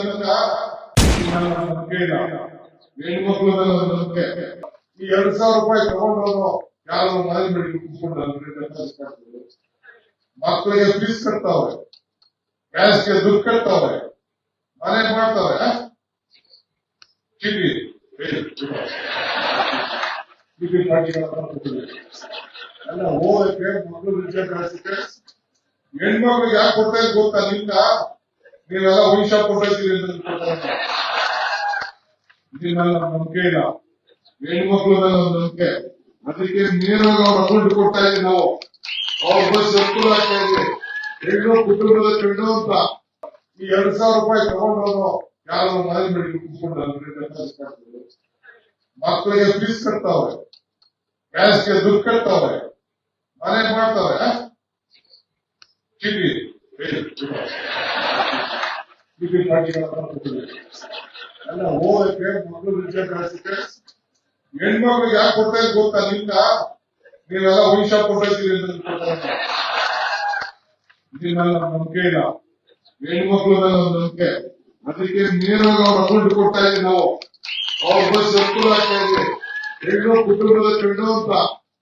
ನಿಮ್ಗ? ನನ್ನ ನಂಬಿಕೆ ಇಲ್ಲ. ಹೆಣ್ಮಕ್ಳ ಈ ಎರಡ್ ಸಾವಿರ ರೂಪಾಯಿ ತಗೊಂಡವನು ಯಾರು ಮನೆ ಬಿಡಿ ಕುತ್ಕೊಂಡು ಮಕ್ಕಳಿಗೆ ಫೀಸ್ ಕಟ್ತಾವೆ ಗ್ಯಾಸ್ಗೆ ದುಡ್ಡು ಕಟ್ತಾವೆ ಮನೆ ಮಾಡ್ತಾವೆ ಚೀಟಿ ಹೇಳಿ, ಚೀಟಿ ಅಲ್ಲ ಮಕ್ಕಳು ಹೆಣ್ಮಕ್ಳಿಗೆ ಯಾಕೆ ಕೊಡ್ತಾ ಇದ್ ಗೊತ್ತಾ ನಿಮ್ಗ? ನೀವೆಲ್ಲ ವೈಶ ಕೊಟ್ಟಿದ್ದೀರಿ ಅಂತ ತಿಳ್ಕೊತಾರೆ. ಇದು ನನ್ನ ನಂಬಿಕೆ ಇಲ್ಲ. ಹೆಣ್ಮಕ್ಳು ಮೇಲೆ ಒಂದು ನಂಬಿಕೆ. ಅದಕ್ಕೆ ನೇರವಾಗಿ ಅವ್ರ ಅಕೌಂಟ್ ಕೊಡ್ತಾ ಇದ್ದೀವಿ ನಾವು. ಅವ್ರ ಬಸ್ ಅನುಕೂಲ ಆಗ್ತಾ ಇದೆ ಹೆಣ್ಣು ಕುಟುಂಬದ ಕಂಡು ಅಂತ. ಈ ಎರಡ್ ಸಾವಿರ ರೂಪಾಯಿ ತಗೊಂಡವನು ಯಾರು ಮನೆ ಬೆಳಿಗ್ಗೆ ಕುತ್ಕೊಂಡು ಮಕ್ಕಳಿಗೆ ಫೀಸ್ ಕಟ್ತಾವೆ ಗ್ಯಾಸ್ಗೆ ದುಡ್ಡು ಕಟ್ತಾವೆ ಮನೆ ಮಾಡ್ತಾವೆ ಎಲ್ಲ ಓದಕ್ಕೆ ಮಕ್ಕಳು ಹೆಣ್ಮಕ್ಳಿಗೆ ಯಾಕೆ ಕೊಡ್ತಾ ಇದ್ ಗೊತ್ತಾ ನಿಂತ ನೀವೆಲ್ಲ ವೈಶ ಕೊಟ್ಟಿದ್ದೀರಿ ಅಂತ ನಂಬಿಕೆ ಇಲ್ಲ ಹೆಣ್ಮಕ್ಳು ನಂಬಿಕೆ ಅದಕ್ಕೆ ನೇರವಾಗಿ ಅವ್ರ ಅಕೌಂಟ್ ಕೊಡ್ತಾ ಇದೀವಿ ನಾವು ಅವ್ರ ಬಸ್ ಅನುಕೂಲ ಆಗ್ತಾ ಇದೆ ಹೆಣ್ಣು ಕುಟುಂಬದ ಹೆಣ್ಣು ಅಂತ